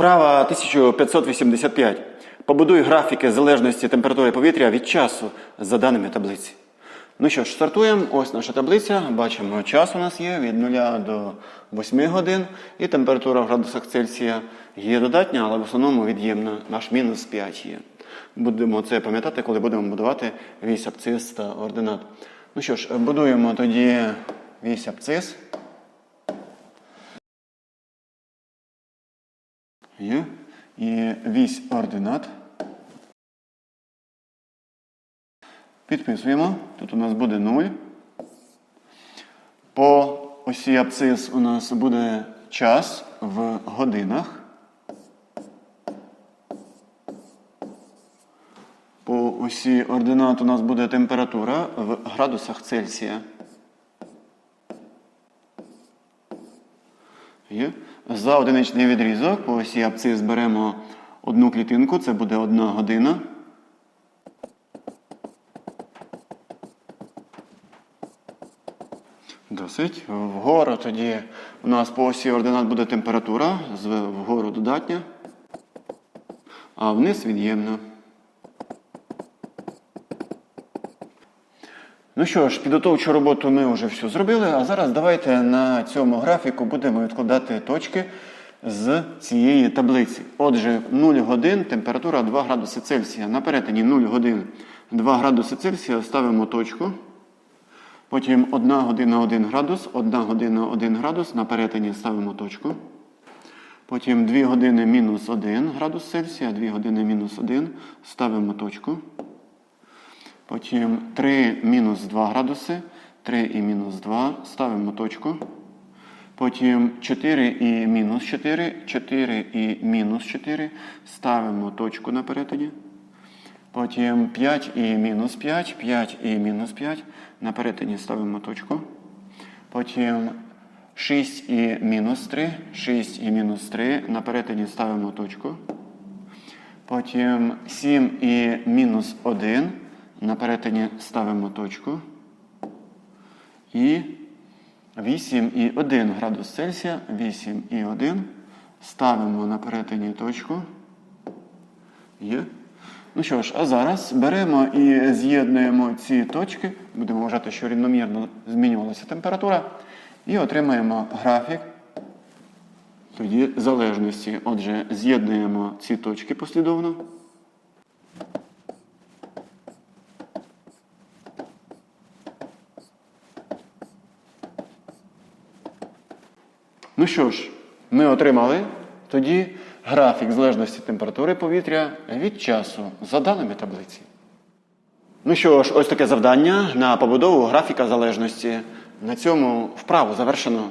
Вправа 1585. Побудуй графіки залежності температури повітря від часу за даними таблиці. Ну що ж, стартуємо. Ось наша таблиця. Бачимо, час у нас є від 0 до 8 годин, і температура в градусах Цельсія є додатня, але в основному від'ємна, аж мінус 5 є. Будемо це пам'ятати, коли будемо будувати вісь абцис та ординат. Ну що ж, будуємо тоді вісь абцис. Є. І вісь ординат. Підписуємо. Тут у нас буде 0. По осі абцис у нас буде час в годинах. По осі ординат у нас буде температура в градусах Цельсія. За одиничний відрізок по осі абцис беремо одну клітинку, це буде одна година. Досить. Вгору тоді у нас по осі ординат буде температура, вгору додатня, а вниз від'ємна. Ну що ж, підготовчу роботу ми вже всю зробили, а зараз давайте на цьому графіку будемо відкладати точки з цієї таблиці. Отже, 0 годин, температура 2 градуси Цельсія. На перетині 0 годин 2 градуси Цельсія ставимо точку. Потім 1 година 1 градус, 1 година 1 градус, на перетині ставимо точку. Потім 2 години мінус 1 градус Цельсія, 2 години мінус 1, ставимо точку. Потім 3 мінус 2 градуси, 3 і мінус 2, ставимо точку. Потім 4 і мінус 4, 4 і мінус 4, ставимо точку на перетині. Потім 5 і мінус 5, 5 і мінус 5, на перетині ставимо точку. Потім 6 і мінус 3, 6 і мінус 3, на перетині ставимо точку. Потім 7 і мінус 1. На перетині ставимо точку. І 8 і 1 градус Цельсія. 8 і 1. Ставимо на перетині точку. Є. Ну що ж, а зараз беремо і з'єднуємо ці точки. Будемо вважати, що рівномірно змінювалася температура. І отримаємо графік тоді залежності. Отже, з'єднуємо ці точки послідовно. Ну що ж, ми отримали тоді графік залежності температури повітря від часу за даними таблиці. Ну що ж, ось таке завдання на побудову графіка залежності. На цьому вправу завершено.